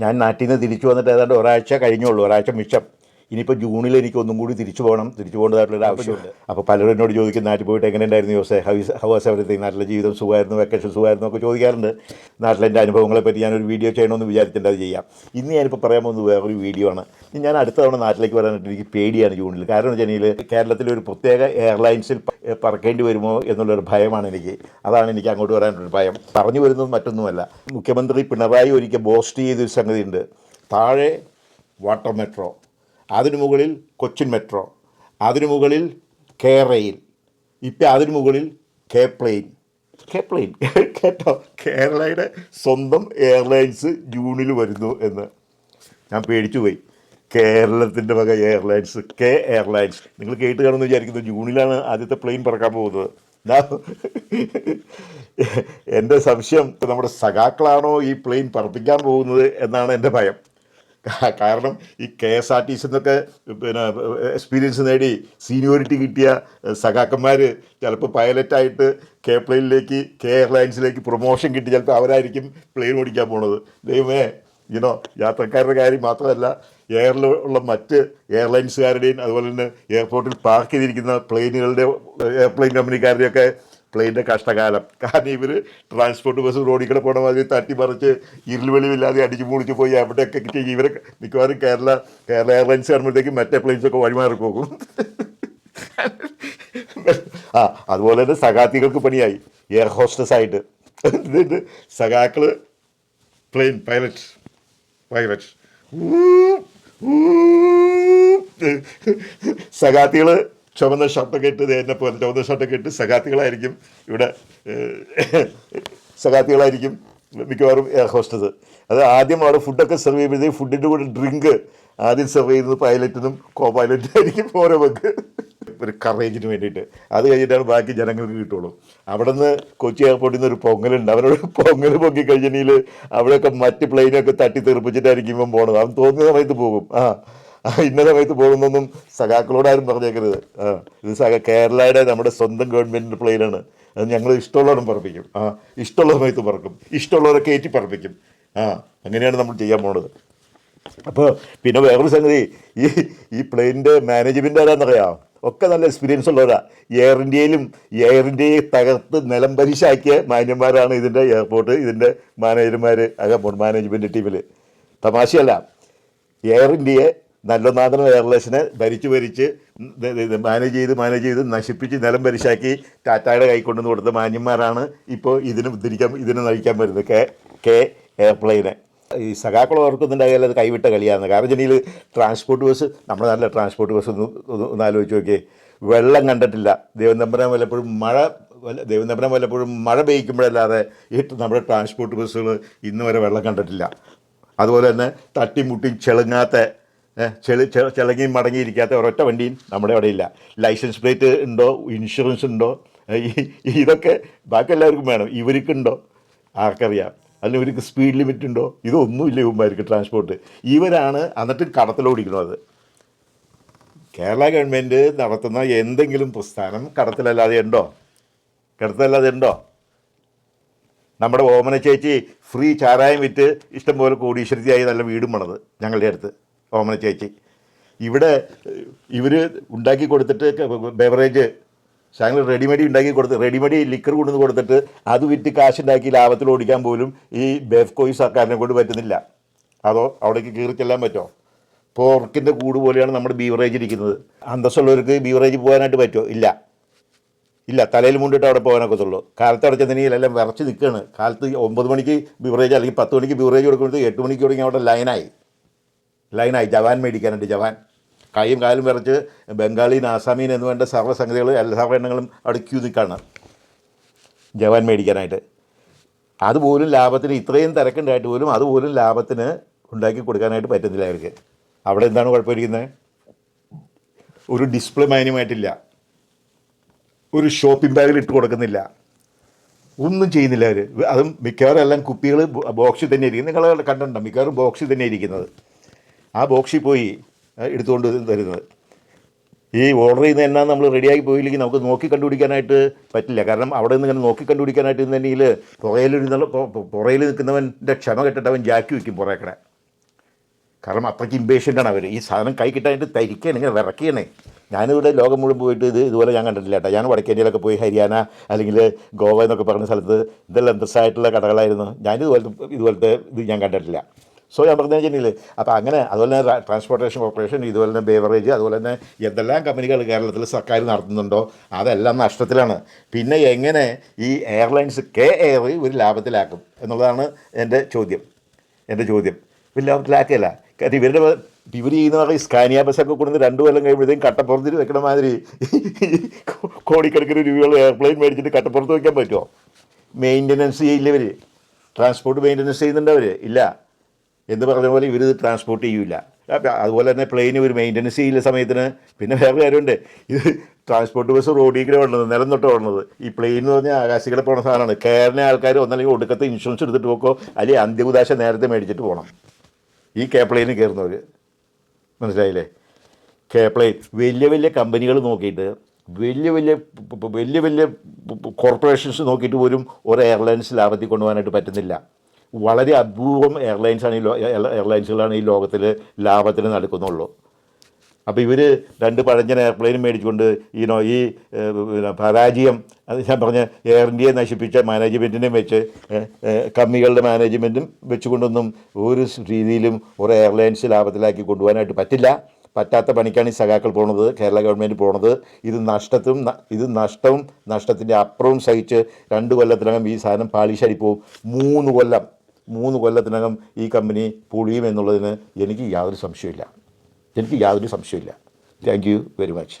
ഞാൻ നാട്ടിൽ നിന്ന് തിരിച്ചു വന്നിട്ട് ഏതാണ്ട് ഒരാഴ്ച കഴിഞ്ഞുള്ളൂ ഒരാഴ്ച മിച്ചം. ഇനിയിപ്പോൾ ജൂണിൽ എനിക്ക് ഒന്നും കൂടി തിരിച്ചു പോകണം. തിരിച്ചു പോകേണ്ടതായിട്ടുള്ളൊരു ആവശ്യമുണ്ട്. അപ്പോൾ പലരും എന്നോട് ചോദിക്കും നാട്ടിൽ പോയിട്ട് എങ്ങനെ ഉണ്ടായിരുന്നു യോസെ ഹൗസ് ഹൗസ് എവറിത്തിങ് നാട്ടിലെ ജീവിതം സുഖമായിരുന്നു? വെക്കേഷൻ സുഖമായിരുന്നു? ഒക്കെ ചോദിക്കാറുണ്ട്. നാട്ടിലെ എന്റെ അനുഭവങ്ങളെ പറ്റി ഞാനൊരു വീഡിയോ ചെയ്യണമെന്ന് വിചാരിച്ചിട്ട് അത് ചെയ്യാം. ഇന്ന് ഞാനിപ്പോൾ പറയാൻ പോകുന്നത് വേറൊരു വീഡിയോ ആണ്. ഞാൻ അടുത്ത തവണ നാട്ടിലേക്ക് വരാനായിട്ട് എനിക്ക് പേടിയാണ് ജൂണിൽ. കാരണം എന്ന് വെച്ചാൽ കേരളത്തിലെ ഒരു പ്രത്യേക എയർലൈൻസിൽ പറക്കേണ്ടി വരുമോ എന്നുള്ളൊരു ഭയമാണ് എനിക്ക്. അതാണ് എനിക്ക് അങ്ങോട്ട് വരാനൊരു ഭയം. പറഞ്ഞു വരുന്നത് മറ്റൊന്നുമല്ല. മുഖ്യമന്ത്രി പിണറായി ഒരിക്കൽ ബോസ്റ്റ് ചെയ്തൊരു സംഗതിയുണ്ട്. താഴെ വാട്ടർ മെട്രോ. അതിനു മുകളിൽ കൊച്ചിൻ മെട്രോ അതിനു മുകളിൽ കെ റെയിൽ ഇപ്പം അതിനു മുകളിൽ കെ പ്ലെയിൻ. K plain? കേട്ടോ? കേരളയുടെ സ്വന്തം എയർലൈൻസ് ജൂണിൽ വരുന്നു എന്ന്. ഞാൻ പേടിച്ചു പോയി കേരളത്തിന്റെ വക എയർലൈൻസ് കെ എയർലൈൻസ്. നിങ്ങൾ കേട്ട് കാണുമെന്ന് വിചാരിക്കുന്നു ജൂണിലാണ് ആദ്യത്തെ പ്ലെയിൻ പറക്കാൻ പോകുന്നത്. എന്റെ സംശയം നമ്മുടെ സഖാക്കളാണോ ഈ പ്ലെയിൻ പറപ്പിക്കാൻ പോകുന്നത് എന്നാണ് എന്റെ ഭയം. കാരണം ഈ K S R T C എന്നൊക്കെ പിന്നെ എക്സ്പീരിയൻസ് നേടി സീനിയോറിറ്റി കിട്ടിയ സഖാക്കന്മാർ ചിലപ്പോൾ പൈലറ്റായിട്ട് കെ പ്ലെയിനിലേക്ക് കെ എയർലൈൻസിലേക്ക് പ്രൊമോഷൻ കിട്ടി ചിലപ്പോൾ അവരായിരിക്കും പ്ലെയിൻ ഓടിക്കാൻ പോണത്. ദൈവമേ ഇനോ യാത്രക്കാരുടെ കാര്യം മാത്രമല്ല എയറിൽ ഉള്ള മറ്റ് എയർലൈൻസുകാരുടെയും അതുപോലെ തന്നെ എയർപോർട്ടിൽ പാർക്ക് ചെയ്തിരിക്കുന്ന പ്ലെയിനുകളുടെ എയർപ്ലെയിൻ കമ്പനിക്കാരുടെയൊക്കെ പ്ലെയിന്റെ കഷ്ടകാലം. കാരണം ഇവർ ട്രാൻസ്പോർട്ട് ബസ് റോഡിൽ കൂടെ പോണ മാതിരി തട്ടി മറിച്ച് ഇരുൾവെളിവില്ലാതെ അടിച്ചു പൊളിച്ച് പോയി അവിടെയൊക്കെ ചെയ്യും ഇവരെ മിക്കവാറും കേരള കേരള എയർലൈൻസ് കാണുമ്പോഴത്തേക്കും മറ്റേ പ്ലെയിൻസൊക്കെ വഴിമാറി പോകും. ആ അതുപോലെ തന്നെ സഖാത്തികൾക്ക് പണിയായി. എയർ ഹോസ്റ്റസ് ആയിട്ട്. സഖാക്കൾ പ്ലെയിൻ പൈലറ്റ് പൈലറ്റ് സഖാത്തികൾ ചുവന്ന ഷർട്ടൊക്കെ ഇട്ട് തേനെ പോലെ ചുവന്ന ഷർട്ടൊക്കെ ഇട്ട് സഖാത്തികളായിരിക്കും ഇവിടെ സഖാത്തികളായിരിക്കും മിക്കവാറും എയർ ഹോസ്റ്റസ് അത് ആദ്യം അവിടെ ഫുഡൊക്കെ സെർവ് ചെയ്യുമ്പോഴത്തേക്ക് ഫുഡിന്റെ കൂടെ ഡ്രിങ്ക് ആദ്യം സെർവ് ചെയ്യുന്നത് പൈലറ്റിനും കോ പൈലറ്റിനായിരിക്കും ഓരോ പേർക്ക് ഒരു കറേജിന് വേണ്ടിയിട്ട്. അത് കഴിഞ്ഞിട്ടാണ് ബാക്കി ജനങ്ങൾക്ക് കിട്ടുള്ളൂ. അവിടെ നിന്ന് കൊച്ചി എയർപോർട്ടിൽ നിന്ന് ഒരു പൊങ്ങലുണ്ട്. അവരോട് പൊങ്ങൽ പൊങ്ങി കഴിഞ്ഞിട്ടുണ്ടെങ്കിൽ അവിടെയൊക്കെ മറ്റ് പ്ലെയിനൊക്കെ തട്ടി തെറിപ്പിച്ചിട്ടായിരിക്കും ഇവൻ അവൻ തോന്നിയ സമയത്ത് പോകും. ആ, ഇന്ന സമയത്ത് പോകുന്നൊന്നും സഖാക്കളോട് ആരും പറഞ്ഞേക്കരുത്. ആ ഇത് സഖ കേരളയുടെ നമ്മുടെ സ്വന്തം ഗവൺമെന്റിന്റെ പ്ലെയിനാണ് അത് ഞങ്ങൾ ഇഷ്ടമുള്ളവരും പറപ്പിക്കും. ആ ഇഷ്ടമുള്ള സമയത്ത് പറക്കും. ഇഷ്ടമുള്ളവരെ കയറ്റി പറപ്പിക്കും. ആ അങ്ങനെയാണ് നമ്മൾ ചെയ്യാൻ പോണത്. അപ്പോൾ പിന്നെ വേറൊരു സംഗതി ഈ ഈ പ്ലെയിനിന്റെ മാനേജ്മെന്റ് ആരാന്നറിയാം? ഒക്കെ നല്ല എക്സ്പീരിയൻസ് ഉള്ളവരാ. എയർ ഇന്ത്യയിലും എയർ ഇന്ത്യയെ തകർത്ത് നിലം പരിശാക്കിയ മാന്യന്മാരാണ് ഇതിന്റെ എയർപോർട്ട് ഇതിന്റെ മാനേജർമാർ അകപ്പോൾ മാനേജ്മെന്റ് ടീമിൽ തമാശയല്ല. എയർ ഇന്ത്യയെ നല്ലനാഥനം എയർലൈൻസിനെ ഭരിച്ച് ഭരിച്ച് മാനേജ് ചെയ്ത് മാനേജ് ചെയ്ത് നശിപ്പിച്ച് നിലം പരിശാക്കി ടാറ്റയുടെ കൈ കൊണ്ടുവന്ന് കൊടുത്ത മാന്യന്മാരാണ് ഇപ്പോൾ ഇതിന് ഉദ്ധരിക്കാൻ ഇതിനെ നയിക്കാൻ വരുന്നത്. കെ കെ എയർപ്ലെയിനെ. ഈ സഖാക്കൾ ഓർക്കുന്നുണ്ടായാലും അത് കൈവിട്ട കളിയാണ്. കാരണം ചെന്നിയിൽ ട്രാൻസ്പോർട്ട് ബസ് നമ്മുടെ നല്ല ട്രാൻസ്പോർട്ട് ബസ് ഒന്ന് ഒന്ന് ആലോചിച്ച് നോക്കിയേ. വെള്ളം കണ്ടിട്ടില്ല. ദേവനമ്പരം വല്ലപ്പോഴും മഴ വല്ല- ദൈവം തമ്പുരാൻ വല്ലപ്പോഴും മഴ പെയ്യിക്കുമ്പോഴല്ലാതെ ഈ നമ്മുടെ ട്രാൻസ്പോർട്ട് ബസ്സുകൾ ഇന്ന് വരെ വെള്ളം കണ്ടിട്ടില്ല. അതുപോലെ തന്നെ തട്ടിമുട്ടി ചെളുങ്ങാത്ത ചെളി ചെ- ചിളങ്ങി മടങ്ങിയിരിക്കാത്ത ഒരൊറ്റ വണ്ടിയും നമ്മുടെ അവിടെ ഇല്ല. ലൈസൻസ് പ്ലേറ്റ് ഉണ്ടോ? ഇൻഷുറൻസ് ഉണ്ടോ? ഇതൊക്കെ ബാക്കി എല്ലാവർക്കും വേണം. ഇവർക്കുണ്ടോ? ആർക്കറിയാം. അല്ലെങ്കിൽ ഇവർക്ക് സ്പീഡ് ലിമിറ്റ് ഉണ്ടോ? ഇതൊന്നും ഇല്ല ഇവന്മാർക്ക് ട്രാൻസ്പോർട്ട് ഇവരാണ് എന്നിട്ട് കടത്തിലോടിക്കുന്നത് കേരള ഗവൺമെന്റ് നടത്തുന്ന എന്തെങ്കിലും പ്രസ്ഥാനം കടത്തിലല്ലാതെ ഉണ്ടോ? കടത്തിലല്ലാതെ ഉണ്ടോ? നമ്മുടെ ഓമന ചേച്ചി ഫ്രീ ചാരായം വിറ്റ് ഇഷ്ടംപോലെ കോടീശ്വരത്തിയായി നല്ല വീടും പണത് ഞങ്ങളുടെ അടുത്ത്. ഓമന ചേച്ചി. ഇവിടെ ഇവർ ഉണ്ടാക്കി കൊടുത്തിട്ട് ബെവറേജ് ഞങ്ങൾ റെഡിമെയ്ഡ് ഉണ്ടാക്കി കൊടുത്ത് റെഡിമെയ്ഡ് ലിക്കർ കൊണ്ടുവന്ന് കൊടുത്തിട്ട് അത് വിറ്റ് കാശുണ്ടാക്കി ലാഭത്തിൽ ഓടിക്കാൻ പോലും ഈ ബെഫ്കോയി സർക്കാരിനെ കൊണ്ട് പറ്റുന്നില്ല. അതോ അവിടേക്ക് കീറി ചെല്ലാൻ പറ്റുമോ പോർക്കിന്റെ കൂട് പോലെയാണ് നമ്മുടെ ബീവറേജ് ഇരിക്കുന്നത്. അന്തസ്സുള്ളവർക്ക് ബീവറേജ് പോകാനായിട്ട് പറ്റുമോ? ഇല്ല. ഇല്ല തലയിൽ മുണ്ടിട്ട് അവിടെ പോകാനൊക്കത്തുള്ളൂ. കാലത്ത് അവിടെ ചെന്നെങ്കിൽ എല്ലാം വിറച്ച് നിൽക്കുകയാണ്. കാലത്ത് ഒമ്പത് മണിക്ക് ബിവറേജ് അല്ലെങ്കിൽ പത്ത് മണിക്ക് ബിവറേജ് കൊടുക്കുമ്പോഴത്തേക്ക് എട്ട് മണിക്ക് തുടങ്ങി അവിടെ ലൈനായി. ലൈനായി. ജവാൻ മേടിക്കാനുണ്ട് ജവാൻ. കൈയും കാലും വിറച്ച് ബംഗാളി ആസാമീൻ എന്ന് വേണ്ട സർവസംഗതികൾ എല്ലാ സർവെണ്ണങ്ങളും അവിടെ ക്യൂ നിൽക്കുകയാണ് ജവാൻ മേടിക്കാനായിട്ട്. അതുപോലും ലാഭത്തിന് ഇത്രയും തിരക്കുണ്ടായിട്ട് പോലും അതുപോലും ലാഭത്തിന് ഉണ്ടാക്കി കൊടുക്കാനായിട്ട് പറ്റുന്നില്ല അവർക്ക് അവിടെ എന്താണ് കുഴപ്പമിരിക്കുന്നത്? ഒരു ഡിസ്പ്ലേ മാന്യമായിട്ടില്ല. ഒരു ഷോപ്പിംഗ് ബാഗിൽ ഇട്ട് കൊടുക്കുന്നില്ല. ഒന്നും ചെയ്യുന്നില്ല അവർ അതും മിക്കവാറും എല്ലാം കുപ്പികൾ ബോക്സിൽ തന്നെ ഇരിക്കുന്നു നിങ്ങൾ കണ്ടിട്ടുണ്ടോ? മിക്കവാറും ബോക്സിൽ തന്നെ ഇരിക്കുന്നത്. ആ ബോക്സിൽ പോയി എടുത്തുകൊണ്ട് തരുന്നത്. ഈ ഓർഡർ ചെയ്യുന്ന എന്നാ നമ്മൾ റെഡിയാക്കി പോയില്ലെങ്കിൽ നമുക്ക് നോക്കി കണ്ടുപിടിക്കാനായിട്ട് പറ്റില്ല. കാരണം അവിടെ നിന്ന് ഇങ്ങനെ നോക്കി കണ്ടുപിടിക്കാനായിട്ട് നിന്നെങ്കിൽ പുറയിൽ പുറയിൽ നിൽക്കുന്നവന്റെ ക്ഷമ കെട്ടിട്ട് അവൻ ജാക്കി വയ്ക്കും പുറേക്കടെ കാരണം അത്രയ്ക്ക് ഇമ്പേഷ്യന്റാണ് അവർ ഈ സാധനം കൈ കിട്ടാനായിട്ട് തരിക്കുകയാണ് ഇങ്ങനെ വിറക്കുകയാണ് ഞാനിവിടെ ലോകം മുഴുവൻ പോയിട്ട് ഇത് ഇതുപോലെ ഞാൻ കണ്ടിട്ടില്ല കേട്ടോ. ഞാൻ വടക്കേന്ത്യയിലൊക്കെ പോയി ഹരിയാന അല്ലെങ്കിൽ ഗോവ എന്നൊക്കെ പറഞ്ഞ സ്ഥലത്ത് ഇതെല്ലാം ഇൻട്രസ്റ്റായിട്ടുള്ള കടകളായിരുന്നു. ഞാനിതുപോലത്തെ ഇതുപോലത്തെ ഇത് ഞാൻ കണ്ടിട്ടില്ല. സോ ഞാൻ പറഞ്ഞു കഴിഞ്ഞില്ലേ അപ്പോൾ അങ്ങനെ അതുപോലെ തന്നെ ട്രാൻസ്പോർട്ടേഷൻ കോർപ്പറേഷൻ ഇതുപോലെ തന്നെ ബേവറേജ് അതുപോലെ തന്നെ എന്തെല്ലാം കമ്പനികൾ കേരളത്തിൽ സർക്കാർ നടത്തുന്നുണ്ടോ അതെല്ലാം നഷ്ടത്തിലാണ്. പിന്നെ എങ്ങനെ ഈ എയർലൈൻസ് കെ എയർ ഒരു ലാഭത്തിലാക്കും എന്നുള്ളതാണ് എന്റെ ചോദ്യം. എന്റെ ചോദ്യം. ഒരു ലാഭത്തിലാക്കിയല്ല. കാര്യം ഇവരുടെ ഇവർ ചെയ്യുന്ന പറഞ്ഞാൽ സ്കാനിയ ബസ്സൊക്കെ കൊടുത്ത് രണ്ടു കൊല്ലം കഴിയുമ്പോഴത്തേക്കും കട്ടപ്പുറത്ത് വെക്കണ മാതിരി കോടിക്കണക്കിന് രൂപയുള്ള എയർപ്ലെയിൻ മേടിച്ചിട്ട് കട്ടപ്പുറത്ത് വയ്ക്കാൻ പറ്റുമോ മെയിന്റനൻസ് ചെയ്യില്ല ഇവർ ട്രാൻസ്പോർട്ട് മെയിന്റനൻസ് ചെയ്യുന്നുണ്ടവർ ഇല്ല. എന്ന് പറഞ്ഞ പോലെ ഇവർ ട്രാൻസ്പോർട്ട് ചെയ്യില്ല അതുപോലെ തന്നെ പ്ലെയിന് ഒരു മെയിന്റനൻസ് ചെയ്യില്ല സമയത്തിന്. പിന്നെ വേറെ കാര്യമുണ്ട്. ഇത് ട്രാൻസ്പോർട്ട് ബസ് റോഡിൽ കൂടെ ഓടുന്നത് നിലം തൊട്ട് ഓടുന്നത് ഈ പ്ലെയിൻ എന്ന് പറഞ്ഞാൽ ആകാശികളെ പോണ സാധനമാണ്. കയറിനെ ആൾക്കാർ ഒന്നല്ലെങ്കിൽ ഒടുക്കത്തെ ഇൻഷുറൻസ് എടുത്തിട്ട് പോക്കോ. അല്ലെങ്കിൽ അന്ത്യകുദാശ നേരത്തെ മേടിച്ചിട്ട് പോകണം ഈ കെ പ്ലെയിന് കയറുന്നവർ മനസ്സിലായില്ലേ? കെ പ്ലെയിൻ വലിയ വലിയ കമ്പനികൾ നോക്കിയിട്ട് വലിയ വലിയ വലിയ വലിയ കോർപ്പറേഷൻസ് നോക്കിയിട്ട് പോലും ഒരു എയർലൈൻസ് ലാഭത്തിൽ കൊണ്ടുപോകാനായിട്ട് പറ്റുന്നില്ല. വളരെ അപൂർവം എയർലൈൻസാണ് ഈ എയർലൈൻസുകളാണ് ഈ ലോകത്തിൽ ലാഭത്തിന് നടക്കുന്നുള്ളൂ. അപ്പോൾ ഇവർ രണ്ട് പഴഞ്ഞൻ എയർപ്ലെയിൻ മേടിച്ചുകൊണ്ട് ഈ നോ ഈ പരാജയം അത് ഞാൻ പറഞ്ഞ എയർ ഇന്ത്യയെ നശിപ്പിച്ച മാനേജ്മെന്റിനെയും വെച്ച് കമ്മികളുടെ മാനേജ്മെന്റും വെച്ചുകൊണ്ടൊന്നും ഒരു രീതിയിലും ഒരു എയർലൈൻസ് ലാഭത്തിലാക്കി കൊണ്ടുപോകാനായിട്ട് പറ്റില്ല. പറ്റാത്ത പണിക്കാണ് ഈ സഖാക്കൾ പോണത് കേരള ഗവൺമെന്റ് പോണത്. ഇത് നഷ്ടത്തും ഇത് നഷ്ടവും നഷ്ടത്തിന്റെ അപ്പുറവും സഹിച്ച് രണ്ട് കൊല്ലത്തിനകം ഈ സാധനം പാളിശാടി പോവും. മൂന്ന് കൊല്ലം. മൂന്ന് കൊല്ലത്തിനകം ഈ കമ്പനി പൊളിയും എന്നുള്ളതിന് എനിക്ക് യാതൊരു സംശയമില്ല എനിക്ക് യാതൊരു സംശയമില്ല താങ്ക് യു വെരി മച്ച്